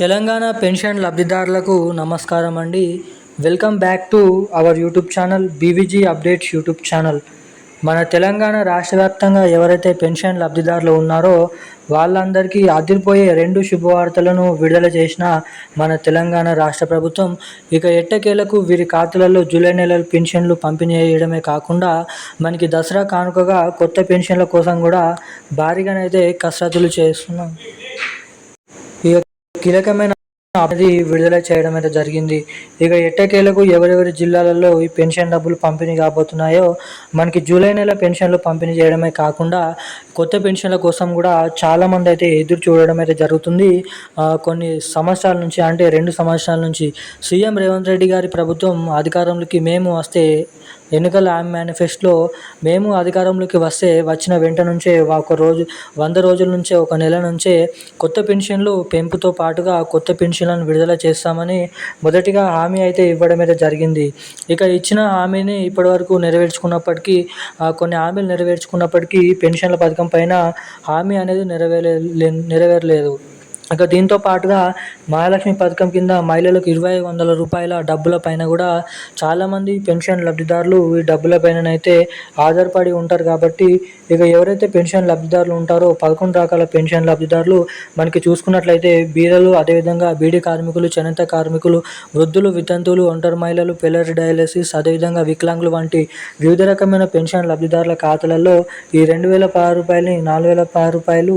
Telangana pension లబ్ధిదారులకు నమస్కారం అండి. Welcome back to our YouTube channel BVG updates YouTube channel. మన తెలంగాణ రాష్ట్ర వ్యాప్తంగా ఎవరైతే పెన్షన్ లబ్ధిదారులు ఉన్నారో వాళ్ళందరికీ అదిరిపోయే రెండు శుభవార్తలను విడుదల చేసిన మన తెలంగాణ రాష్ట్ర ప్రభుత్వం. ఇక ఎట్టకేలకు వీరి ఖాతాలలో జూలై నెల పెన్షన్లు పంపిణీ చేయడమే కాకుండా మనకి దసరా కానుకగా కొత్త పెన్షన్ల కోసం కూడా భారీగానైతే కసరత్తులు చేస్తున్నాం. ఇక కీలకమైన అది విడుదల చేయడం అయితే జరిగింది. ఇక ఎట్టకేలకు ఎవరెవరి జిల్లాలలో ఈ పెన్షన్ డబ్బులు పంపిణీ కాబోతున్నాయో మనకి జూలై నెల పెన్షన్లు పంపిణీ చేయడమే కాకుండా కొత్త పెన్షన్ల కోసం కూడా చాలామంది అయితే ఎదురు చూడడం అయితే జరుగుతుంది. కొన్ని సంవత్సరాల నుంచి అంటే రెండు సంవత్సరాల నుంచి సీఎం రేవంత్ రెడ్డి గారి ప్రభుత్వం అధికారంలోకి మేము వస్తే ఎన్నికల మేనిఫెస్టోలో మేము అధికారంలోకి వస్తే వచ్చిన వెంట నుంచే ఒక రోజు వంద రోజుల నుంచే ఒక నెల నుంచే కొత్త పెన్షన్లు పెంపుతో పాటుగా కొత్త పెన్షన్లను విడుదల చేస్తామని మొదటిగా హామీ అయితే ఇవ్వడం అయితే జరిగింది. ఇక ఇచ్చిన హామీని ఇప్పటివరకు నెరవేర్చుకున్నప్పటికీ కొన్ని హామీలు నెరవేర్చుకున్నప్పటికీ పెన్షన్ల పథకం పైన హామీ అనేది నెరవేరే నెరవేరలేదు. ఇక దీంతో పాటుగా మహాలక్ష్మి పథకం కింద మహిళలకు ఇరవై వందల రూపాయల డబ్బుల పైన కూడా చాలామంది పెన్షన్ లబ్ధిదారులు ఈ డబ్బుల పైననైతే ఆధారపడి ఉంటారు కాబట్టి ఇక ఎవరైతే పెన్షన్ లబ్ధిదారులు ఉంటారో పదకొండు రకాల పెన్షన్ లబ్ధిదారులు మనకి చూసుకున్నట్లయితే బీరలు అదేవిధంగా బీడీ కార్మికులు చేనేత కార్మికులు వృద్ధులు వితంతువులు ఒంటరి మహిళలు పిల్లర్ డయాలసిస్ అదేవిధంగా వికలాంగులు వంటి వివిధ రకమైన పెన్షన్ లబ్ధిదారుల ఖాతాలలో ఈ రెండు వేల పది రూపాయలని నాలుగు వేల పది రూపాయలు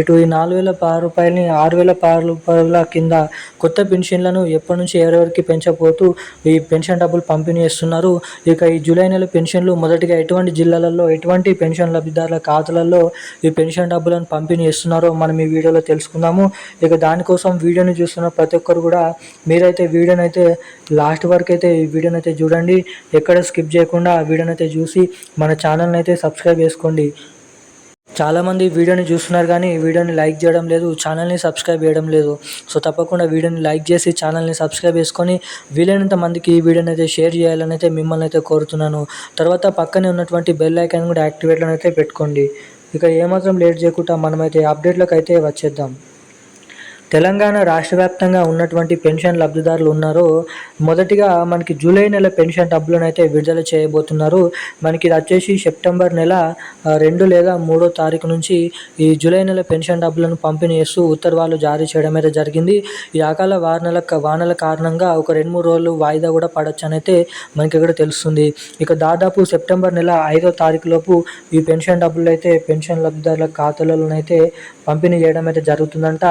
ఇటు ఈ నాలుగు వేల పది రూపాయలని ఆరు వేల పది రూపాయల కింద కొత్త పెన్షన్లను ఎప్పటి నుంచి ఎవరెవరికి పెంచబోతూ ఈ పెన్షన్ డబ్బులు పంపిణీ చేస్తున్నారు. ఇక ఈ జూలై నెల పెన్షన్లు మొదటిగా ఎటువంటి జిల్లాలలో ఎటువంటి పెన్షన్ లబ్ధిదారుల ఖాతాలలో ఈ పెన్షన్ డబ్బులను పంపిణీ చేస్తున్నారో మనం ఈ వీడియోలో తెలుసుకుందాము. ఇక దానికోసం వీడియోని చూస్తున్న ప్రతి ఒక్కరు కూడా మీరైతే వీడియోని అయితే లాస్ట్ వరకు అయితే ఈ వీడియోని అయితే చూడండి. ఎక్కడ స్కిప్ చేయకుండా ఆ వీడియోని అయితే చూసి మన ఛానల్ని అయితే సబ్స్క్రైబ్ చేసుకోండి. చాలామంది వీడియోని చూస్తున్నారు కానీ వీడియోని లైక్ చేయడం లేదు ఛానల్ని సబ్స్క్రైబ్ చేయడం లేదు. సో తప్పకుండా వీడియోని లైక్ చేసి ఛానల్ని సబ్స్క్రైబ్ చేసుకొని వీలైనంత మందికి ఈ వీడియోని అయితే షేర్ చేయాలని అయితే మిమ్మల్ని అయితే కోరుతున్నాను. తర్వాత పక్కనే ఉన్నటువంటి బెల్ ఐకాన్ కూడా యాక్టివేట్లను అయితే పెట్టుకోండి. ఇక ఏమాత్రం లేట్ చేయకుండా మనమైతే అప్డేట్లకు అయితే వచ్చేద్దాం. తెలంగాణ రాష్ట్ర వ్యాప్తంగా ఉన్నటువంటి పెన్షన్ లబ్ధిదారులు ఉన్నారో మొదటిగా మనకి జూలై నెల పెన్షన్ డబ్బులను అయితే విడుదల చేయబోతున్నారు. మనకి ఇది వచ్చేసి సెప్టెంబర్ నెల రెండు లేదా మూడో తారీఖు నుంచి ఈ జూలై నెల పెన్షన్ డబ్బులను పంపిణీ చేస్తూ ఉత్తర్వులు జారీ చేయడం అయితే జరిగింది. ఈ అకాల వానల వానల కారణంగా ఒక రెండు మూడు రోజులు వాయిదా కూడా పడవచ్చు అని అయితే మనకి ఇక్కడ తెలుస్తుంది. ఇక దాదాపు సెప్టెంబర్ నెల ఐదో తారీఖు లోపు ఈ పెన్షన్ డబ్బులు అయితే పెన్షన్ లబ్ధిదారుల ఖాతాలలోనైతే పంపిణీ చేయడం అయితే జరుగుతుందంట.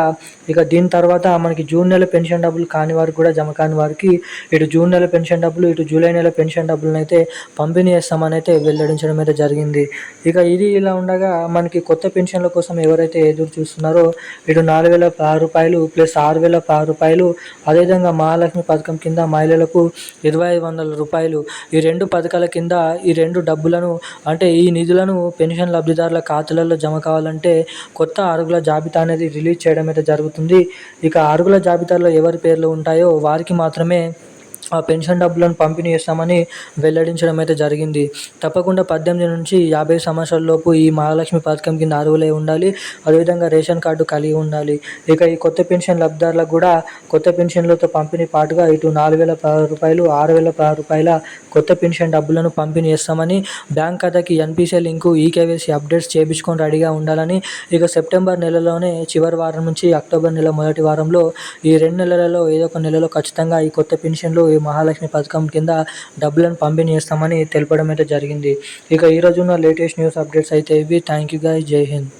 ఇక దీని తర్వాత మనకి జూన్ నెల పెన్షన్ డబ్బులు కాని వారికి కూడా జమ కాని వారికి ఇటు జూన్ నెల పెన్షన్ డబ్బులు ఇటు జూలై నెల పెన్షన్ డబ్బులను అయితే పంపిణీ చేస్తామని అయితే వెల్లడించడం అయితే జరిగింది. ఇక ఇది ఇలా ఉండగా మనకి కొత్త పెన్షన్ల కోసం ఎవరైతే ఎదురు చూస్తున్నారో ఇటు నాలుగు వేల పది రూపాయలు ప్లస్ ఆరు వేల పది రూపాయలు అదేవిధంగా మహాలక్ష్మి పథకం కింద మహిళలకు ఇరవై ఐదు వందల రూపాయలు. ఈ రెండు పథకాల కింద ఈ రెండు డబ్బులను అంటే ఈ నిధులను పెన్షన్ లబ్ధిదారుల ఖాతాలలో జమ కావాలంటే కొత్త అరుగుల జాబితా అనేది రిలీజ్ చేయడం అయితే జరుగుతుంది. ఇక అర్హుల జాబితాలో ఎవరి పేర్లు ఉంటాయో వారికి మాత్రమే ఆ పెన్షన్ డబ్బులను పంపిణీ చేస్తామని వెల్లడించడం అయితే జరిగింది. తప్పకుండా పద్దెనిమిది నుంచి యాభై సంవత్సరాలలోపు ఈ మహాలక్ష్మి పథకం కింద అర్హులై ఉండాలి. అదేవిధంగా రేషన్ కార్డు కలిగి ఉండాలి. ఇక ఈ కొత్త పెన్షన్ లబ్ధిదారులకు కూడా కొత్త పెన్షన్లతో పంపిణీ పాటుగా ఇటు నాలుగు వేల రూపాయలు ఆరు వేల రూపాయల కొత్త పెన్షన్ డబ్బులను పంపిణీ చేస్తామని బ్యాంక్ ఖాతాకి ఎన్పిసిఐ లింకు ఈకేవైసీ అప్డేట్స్ చేయించుకొని రెడీగా ఉండాలని ఇక సెప్టెంబర్ నెలలోనే చివరి వారం నుంచి అక్టోబర్ నెల మొదటి వారంలో ఈ రెండు నెలలలో ఏదో ఒక నెలలో ఖచ్చితంగా ఈ కొత్త పెన్షన్లు ఈ మహాలక్ష్మి పథకం కింద డబ్బులను పంపిణీ చేస్తామని తెలపడం అయితే జరిగింది. ఇక ఈరోజు ఉన్న లేటెస్ట్ న్యూస్ అప్డేట్స్ అయితే ఇవి. Thank you guy. జై హింద్.